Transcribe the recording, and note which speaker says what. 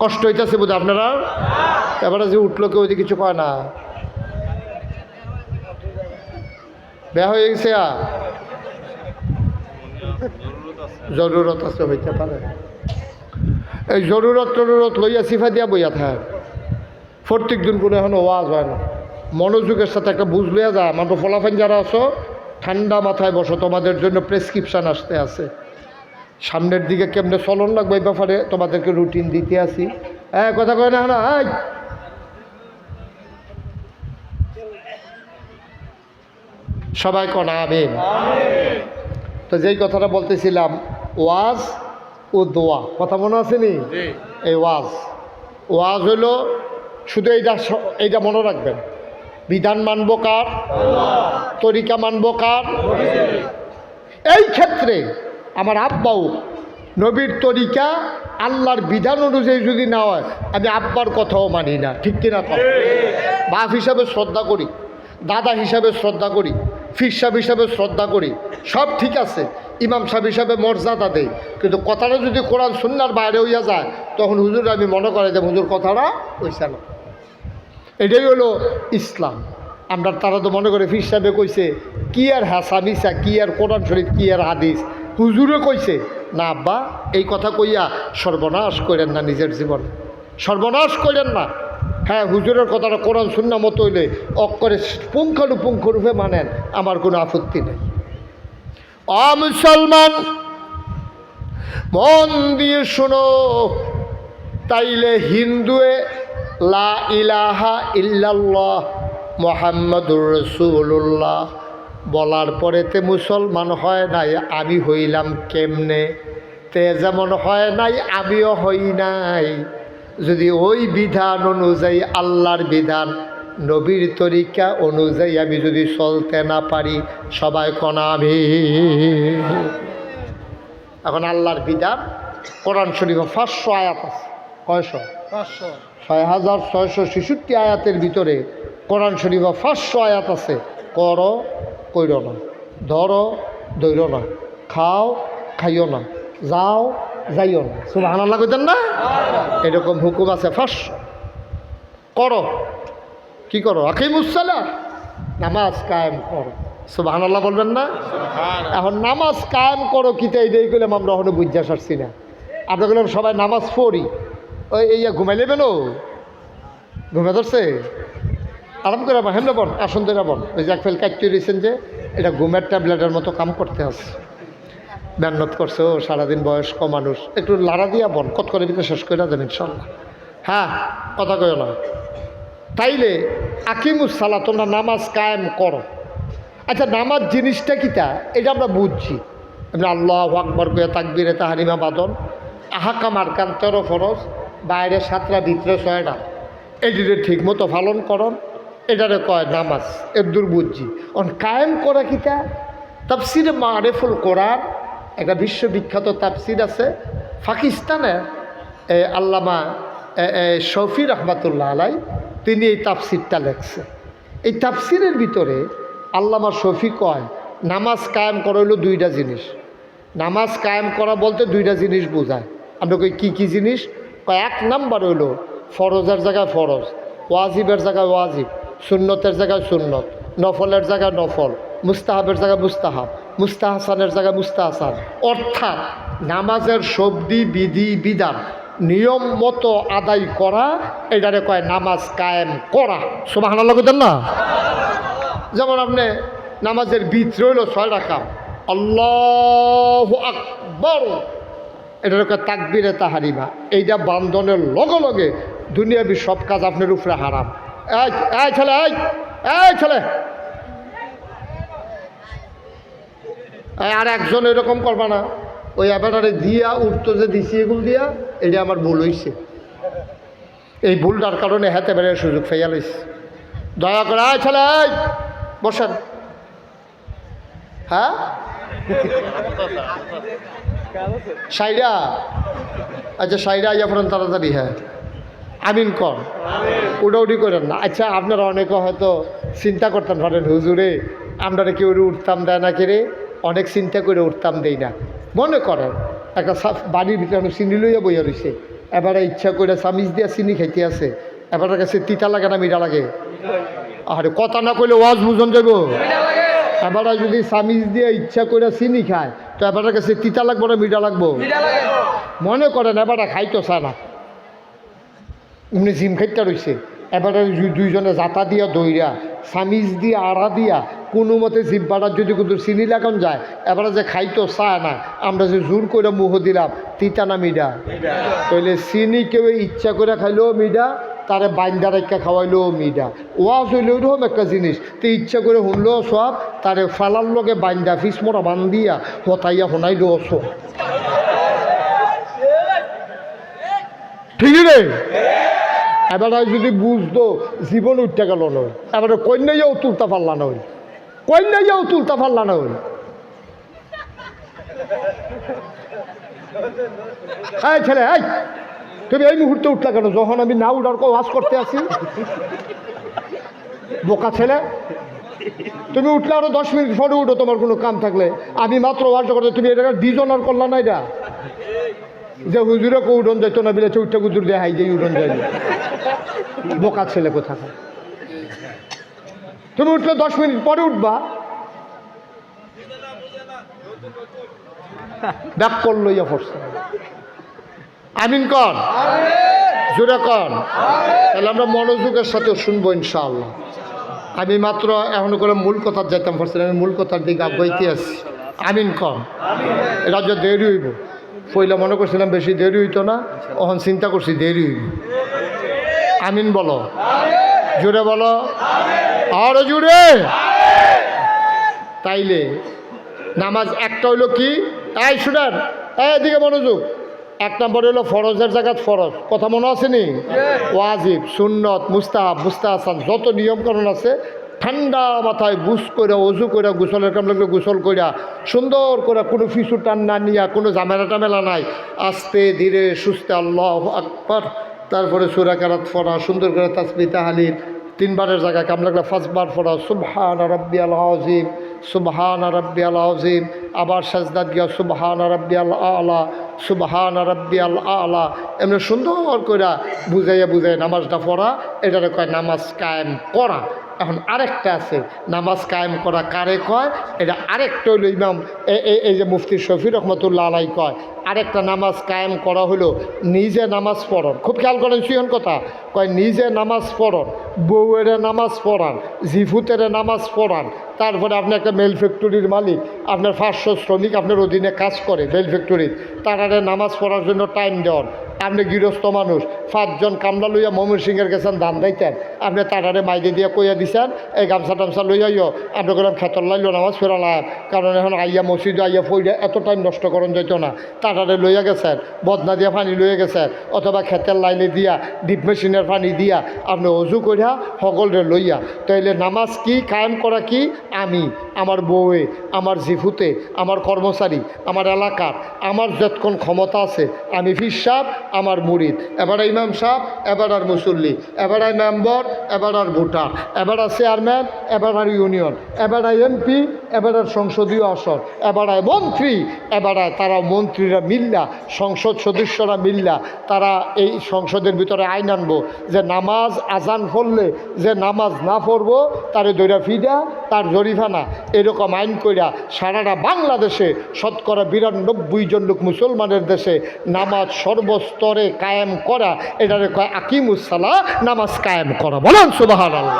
Speaker 1: কষ্ট হইতেছে বোধ আপনারা? এবারে যে উঠল কেউ যে কিছু কয় না। বেয়া হয়ে গেছে? জরুরত আছে হইতে পারে। এই জরুরত টরুরত লইয়া সিফা দিয়া বইয়া থাক। প্রত্যেক দিন কোনো এখন ওয়াজ হয় না। মনোযোগের সাথে একটা বুঝ লইয়া যা। আমার তো ফলাফান যারা আছো, ঠান্ডা মাথায় বসো। তোমাদের জন্য প্রেসক্রিপশান আসতে আছে। সামনের দিকে কেমনে চলন লাগবে এই ব্যাপারে তোমাদেরকে রুটিন দিতে আসি হ্যাঁ কথা কয় না না এই। সবাই কনা আমিন। তো যেই কথাটা বলতেছিলাম ওয়াজ ও দোয়া কথা মনে আসেনি এই ওয়াজ। ওয়াজ হলো শুধু এইটা এইটা মনে রাখবেন। বিধান মানব কার? তরিকা মানব কার? এই ক্ষেত্রে আমার আব্বাও নবীর তরিকা আল্লাহর বিধান অনুযায়ী যদি না হয়, আমি আব্বার কথাও মানি না। ঠিক কিনা কথা? বাপ হিসাবে শ্রদ্ধা করি, দাদা হিসাবে শ্রদ্ধা করি, ফির সাহেব হিসাবে শ্রদ্ধা করি, সব ঠিক আছে। ইমাম সাহেব হিসাবে মর্যাদা দেই। কিন্তু কথাটা যদি কোরআন সুন্নার বাইরে হইয়া যায়, তখন হুজুর আমি মনে করে যে হুজুর কথাটা ওইসা না। এটাই হলো ইসলাম। আমরা তারা তো মনে করে ফির সাহেবে কইছে, কি আর হাসামিসা, কি আর কোরআন শরীফ, কি আর হাদিস? হুজুরে কইছে, না আব্বা, এই কথা কইয়া সর্বনাশ করেন না নিজের জীবন। সর্বনাশ করেন না। হ্যাঁ হুজুরের কথাটা কোরআন শূন্য মতো হইলে অক্ষরে পুঙ্খানুপুঙ্খ রূপে মানেন, আমার কোনো আপত্তি নেই। অ মুসলমান, মন দিয়ে শোনো, তাইলে হিন্দুয়ে লা ইলাহা ইল্লাল্লাহ মোহাম্মদুর রসুল্লাহ বলার পরেতে মুসলমান হয় নাই আমি হইলাম কেমনে? তে যেমন হয় নাই আমিও হই নাই। যদি ওই বিধান অনুযায়ী আল্লাহর বিধান নবীর তরিকা অনুযায়ী আমি যদি চলতে না পারি সবাই কনা আমি। এখন আল্লাহর বিধান কোরআন শরীফ পাঁচশো আয়াত আছে। কয়শো? ছয় হাজার ছয়শো ছেষট্টি আয়াতের ভিতরে কোরআন শরীফ পাঁচশো আয়াত আছে। কর কইর না ধরো দৈর না খাও খাইও না যাও যাইও না শুভ আনাল্লা কইতেন না? এরকম হুকুম আছে। পাঁচশো করো। কি করো? আকিমুসালা নামাজ কায়েম করো। সুবাহ আল্লাহ বলবেন না? এখন নামাজ কায়েম করো কিতা এইটাই করলাম আমরা এখনও বুঝা সারছি না। আমরা বললাম সবাই নামাজ পড়ি। ওই এই ঘুমাইলে বেলো ঘুমে ধরছে? আরাম করে বা হেমলে বন আসন ধরে বন ওই যে এক ফেল কাটতে যে, এটা ঘুমের ট্যাবলেটের মতো কাম করতে আছে মেহনত করছে, ও সারাদিন বয়স্ক মানুষ। একটু লাড়া দিয়া বন কত করে ভিতরে শেষ করে দেন ইনশাল্লাহ হ্যাঁ কথা কয় না। তাইলে আকিমুস সালা তোমরা নামাজ কায়েম করো। আচ্ছা নামাজ জিনিসটা কিটা এটা আমরা বুঝছি। আমরা আল্লাহ আকবর করে তাকবিরে তাহারিমা বাদন। আহাকাম আরকান তেরো ফরজ, বাইরে সাতটা, ভিতরে ছয়টা। এটিরে ঠিক মতো পালন করন। এটারে কয় নামাজ এর দূর বুঝছি অন কায়েম করা কিটা তাফসিরে মারেফুল কোরআন, একটা বিশ্ববিখ্যাত তাফসির আছে পাকিস্তানে আল্লামা শফি রহমাতুল্লাহ আলাই, তিনি এই তাফসিরটা লেখছে। এই তাফসিরের ভিতরে আল্লামা শফি কয়, নামাজ কায়েম করা হইল দুইটা জিনিস। নামাজ কায়েম করা বলতে দুইটা জিনিস বোঝায়। আমরা কই, কী কী জিনিস? এক নাম্বার হইল, ফরজের জায়গায় ফরজ, ওয়াজিবের জায়গায় ওয়াজিব। সুন্নতের জায়গায় সুন্নত, নফলের জায়গায় নফল, মুস্তাহাবের জায়গায় মুস্তাহাব, মুস্তাহাসানের জায়গায় মুস্তাহাসান। অর্থাৎ নামাজের শব্দি, বিধি, বিধান, নিয়ম মতো আদায় করা, এটারে কয় নামাজ কায়েম করা। সুবাহ দেন না? যেমন আপনি নামাজের ভিতরে রইল ছয় রাখা আল্লাহ আকবর। এটার কয় তাকবিরে তাহারিমা। এইটা বান্ধনের লগে লগে দুনিয়াবি সব কাজ আপনার উপরে হারাম। এই ছেলে, এই এই ছেলে। আর একজন এরকম করবা না। ওই এবারে দিয়া উঠতো যে দিছি এগুলো দিয়া, এটা আমার ভুল হইছে। এই ভুলটার কারণে হাতে বেড়ে সুযোগ ফেয়া লইছে। দয়া করে আয় ছেলে, এই, বসেন। হ্যাঁ? সাইরা। আচ্ছা সাইরা আইয়া পড়েন, তাড়াতাড়ি হ্যাঁ। আমিন কর উডাউডি করেন না। আচ্ছা আপনারা অনেকে হয়তো চিন্তা করতেন পারেন হুজুরে আমরা কেউ উঠতাম দেয় না কেড়ে অনেক চিন্তা করে উঠতাম দেই না। মনে করেন একটা বাড়ির ভিতরে আমি চিনি লইয়া বইয়া রয়েছে এবারে ইচ্ছা করে চামিচ দিয়া চিনি খাইতে আছে। এবারের কাছে তিতা লাগে না মিঠা লাগে? আর কথা না কইলে ওয়াজ বুঝন যাব এবারে যদি চামিচ দিয়ে ইচ্ছা করে চিনি খায় তো এবারের কাছে তিতা লাগবো না মিঠা লাগবো? মনে করেন এবারে খাইতো চায় না। উনি জিম খাইতে রয়েছে এবারে দুইজনে জাতা দিয়া দইরা সামিজ দিয়া আড়া দিয়া, কোনো মতে জিব্বাটার যদি কিন্তু চিনি লাগান যায় এবারে যে খাইতো, চায় না। আমরা যে জোর করে মুহ দিলাম, তিতা না মিডা। তাহলে চিনি কেউ ইচ্ছা করে খাইলেও মিডা তারে বাইন্দা রেখা খাওয়াইলেও মিডা। ওয়াজ হইলে ওইরকম একটা জিনিস, তো ইচ্ছা করে শুনলেও সব তারে ফালার লগে বাইন্দা ফিস মোড়া বান্দিয়া হতাইয়া শোনাইলেও সব ঠিক রে এবার যদি বুঝতো, জীবন উঠতে গেল নয় এবারে কন্যাইয়াও তুলতে পারলা নয় কন্যাইয়াও তুলতে পারলা নয় হ্যাঁ ছেলে, এই! তুমি এই মুহূর্তে উঠলা কেন? যখন আমি না উঠার ওয়াজ করতে আসি। বোকা ছেলে। তুমি উঠলে আরও দশ মিনিট পরে উঠো, তোমার কোনো কাম থাকলে। আমি মাত্র ওয়াজটা করতে, তুমি এটা ডিজনার করলা না এটা। যে হুজুরে কো উঠন যেত না বিলে চৌটা হুজুর দিয়ে হাই যাই উঠন যাই বোকা ছেলে কোথা তুমি উঠলে দশ মিনিট, পরে উঠবা। ব্যাক করল ইয়া পড়ছে। আমিন কন? জোরে কন? তাহলে আমরা মনোযোগের সাথে শুনব ইনশাআল্লাহ। আমি মাত্র এখন করে মূল কথার যেতাম পারছিলাম আমি মূল কথার দিকে আগাইতে আছি আমিন কন? এটা দেরি হইব। পয়লা মনে করছিলাম বেশি দেরি হইতো না এখন চিন্তা করছি দেরি হইব। আমিন বলো। জুড়ে বলো। আরও জুড়ে তাইলে নামাজ একটা হইল কি? এই শুনেন এদিকে মনোযোগ। এক নম্বর হলো ফরজের জায়গাত ফরজ। কথা মনে আছে নি? ওয়াজিব সুন্নত মুস্তাহাব মুস্তাহাসান যত নিয়মকানুন আছে ঠান্ডা মাথায় বুস করে উজু করে গোসলের কাম লাগলে গোসল কইরা, সুন্দর করে কোনো ফিসু টান না নিয়া, কোনো ঝামেলা টামেলা নাই, আস্তে ধীরে সুস্থে আল্লাহ আকবর। তারপরে সুরাকারাত ফরা সুন্দর করে তাসমি তাহালিল, তিনবারের জায়গায় কাম লাগলে পাঁচবার পড়া, সুবহান রব্বি আল আজিম সুবহান রব্বি আল আজিম আবার সাজদাত গিয়া সুবহান রব্বি আল আলা সুবহান রব্বি আল আলা এমনি সুন্দর করে বুঝাইয়া বুঝাই নামাজটা পড়া, এটারে কয় নামাজ কায়েম করা। এখন আরেকটা আছে, নামাজ কায়েম করা কারে কয়? এটা আরেকটা হইল ইমাম এই যে মুফতি শফির রহমতুল্লাহ আলাই কয়, আরেকটা নামাজ কায়েম করা হলো নিজে নামাজ পড়ন খুব খেয়াল করেন সিহন কথা, কয় নিজে নামাজ পড়ন বউয়ের নামাজ পড়ান জিফুতেরে নামাজ পড়ান তারপরে আপনি একটা মেল ফ্যাক্টরির মালিক, আপনার পাঁচশো শ্রমিক আপনার অধীনে কাজ করে মেল ফ্যাক্টরির, তারারে নামাজ পড়ার জন্য টাইম দেওয়ান আপনি গৃহস্থ মানুষ পাঁচজন কামলা লইয়া ময়মন সিংয়ের গেছেন ধান দাইতেন আপনি তারারে মাইদে দিয়ে কইয়া দিছেন, এই গামছা টামছা লইয়াইও আপনি করলাম খেতর লাইলো, নামাজ ফেরালাম কারণ এখন আইয়া মসজিদ আইয়া ফইরা এত টাইম নষ্ট করন যেত না। তারারে লইয়া গেছেন, বদনা দিয়া পানি লইয়া গেছেন, অথবা খেতের লাইনে দিয়া, ডিপ মেশিনের পানি দিয়া। আপনি অজু করিয়া সকলরে লইয়া, তাইলে নামাজ কি, কায়েম করা কি? আমি, আমার বউয়ে, আমার জিফুতে, আমার কর্মচারী, আমার এলাকার, আমার যতক্ষণ ক্ষমতা আছে, আমি ফির সাহ আমার মুরিদ, এবার ইমাম সাহ, এবার আর মুসল্লি, এবার আর মেম্বর, এবার আর ভোটার, এবার আর চেয়ারম্যান, এবার আর ইউনিয়ন, এবার আর এমপি, এবার আর সংসদীয় আসন, এবার আর মন্ত্রী, এবার তারা মন্ত্রীরা মিল্লা, সংসদ সদস্যরা মিল্লা, তারা এই সংসদের ভিতরে আইন আনব, যে নামাজ আজান পড়লে যে নামাজ না পড়ব, তারে দৈরা ফিডা তার জরিফানা এরকম আইন কইরা সারাটা বাংলাদেশে শতকরা বিরানব্বই জন লোক মুসলমানের দেশে নামাজ সর্বস্তরে কায়েম করা এটারে কয় আকিমুসালা নামাজ কায়েম করা। বলেন সুবাহ আল্লাহ